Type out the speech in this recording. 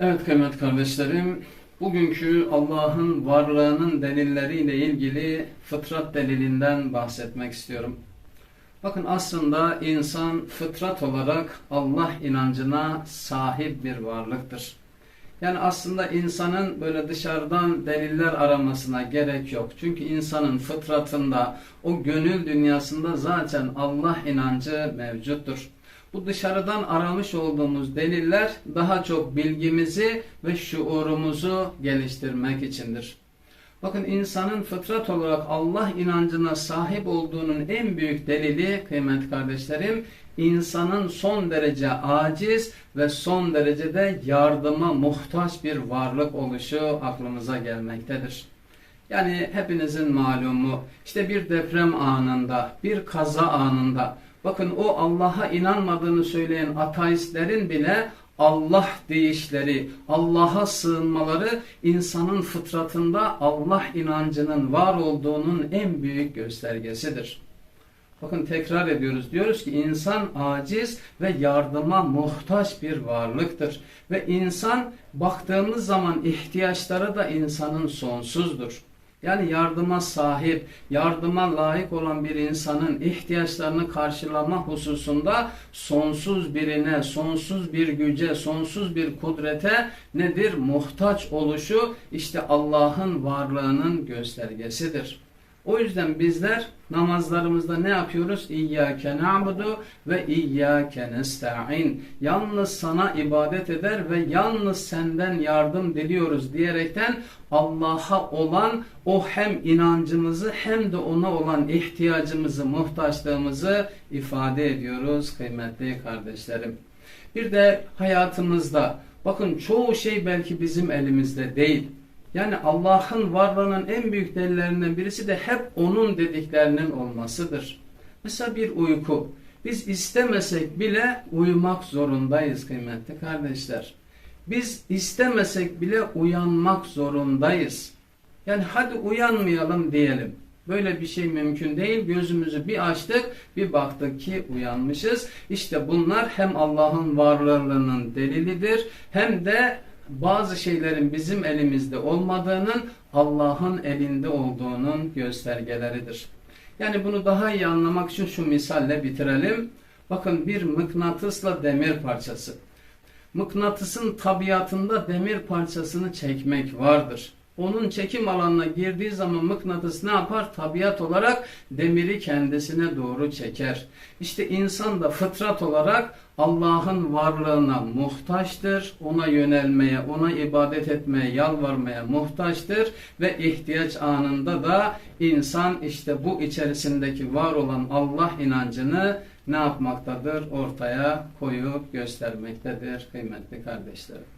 Evet kıymetli kardeşlerim, bugünkü Allah'ın varlığının delilleriyle ilgili fıtrat delilinden bahsetmek istiyorum. Bakın aslında insan fıtrat olarak Allah inancına sahip bir varlıktır. Yani aslında insanın böyle dışarıdan deliller aramasına gerek yok. Çünkü insanın fıtratında, o gönül dünyasında zaten Allah inancı mevcuttur. Bu dışarıdan aramış olduğumuz deliller daha çok bilgimizi ve şuurumuzu geliştirmek içindir. Bakın insanın fıtrat olarak Allah inancına sahip olduğunun en büyük delili kıymetli kardeşlerim insanın son derece aciz ve son derecede yardıma muhtaç bir varlık oluşu aklımıza gelmektedir. Yani hepinizin malumu işte bir deprem anında, bir kaza anında bakın o Allah'a inanmadığını söyleyen ateistlerin bile Allah deyişleri, Allah'a sığınmaları insanın fıtratında Allah inancının var olduğunun en büyük göstergesidir. Bakın tekrar ediyoruz. Diyoruz ki insan aciz ve yardıma muhtaç bir varlıktır. Ve insan baktığımız zaman ihtiyaçları da insanın sonsuzdur. Yani yardıma sahip, yardıma layık olan bir insanın ihtiyaçlarını karşılama hususunda sonsuz birine, sonsuz bir güce, sonsuz bir kudrete nedir? Muhtaç oluşu işte Allah'ın varlığının göstergesidir. O yüzden bizler namazlarımızda ne yapıyoruz? İyyâke na'budu ve iyyâke nesta'in. Yalnız sana ibadet eder ve yalnız senden yardım diliyoruz diyerekten Allah'a olan o hem inancımızı hem de ona olan ihtiyacımızı, muhtaçlığımızı ifade ediyoruz kıymetli kardeşlerim. Bir de hayatımızda bakın çoğu şey belki bizim elimizde değil. Yani Allah'ın varlığının en büyük delillerinden birisi de hep onun dediklerinin olmasıdır. Mesela bir uyku. Biz istemesek bile uyumak zorundayız kıymetli kardeşler. Biz istemesek bile uyanmak zorundayız. Yani hadi uyanmayalım diyelim. Böyle bir şey mümkün değil. Gözümüzü bir açtık, bir baktık ki uyanmışız. İşte bunlar hem Allah'ın varlığının delilidir hem de bazı şeylerin bizim elimizde olmadığının Allah'ın elinde olduğunun göstergeleridir. Yani bunu daha iyi anlamak için şu misalle bitirelim. Bakın bir mıknatısla demir parçası. Mıknatısın tabiatında demir parçasını çekmek vardır. Onun çekim alanına girdiği zaman mıknatıs ne yapar? Tabiat olarak demiri kendisine doğru çeker. İşte insan da fıtrat olarak Allah'ın varlığına muhtaçtır. Ona yönelmeye, ona ibadet etmeye, yalvarmaya muhtaçtır. Ve ihtiyaç anında da insan işte bu içerisindeki var olan Allah inancını ne yapmaktadır? Ortaya koyup göstermektedir kıymetli kardeşlerim.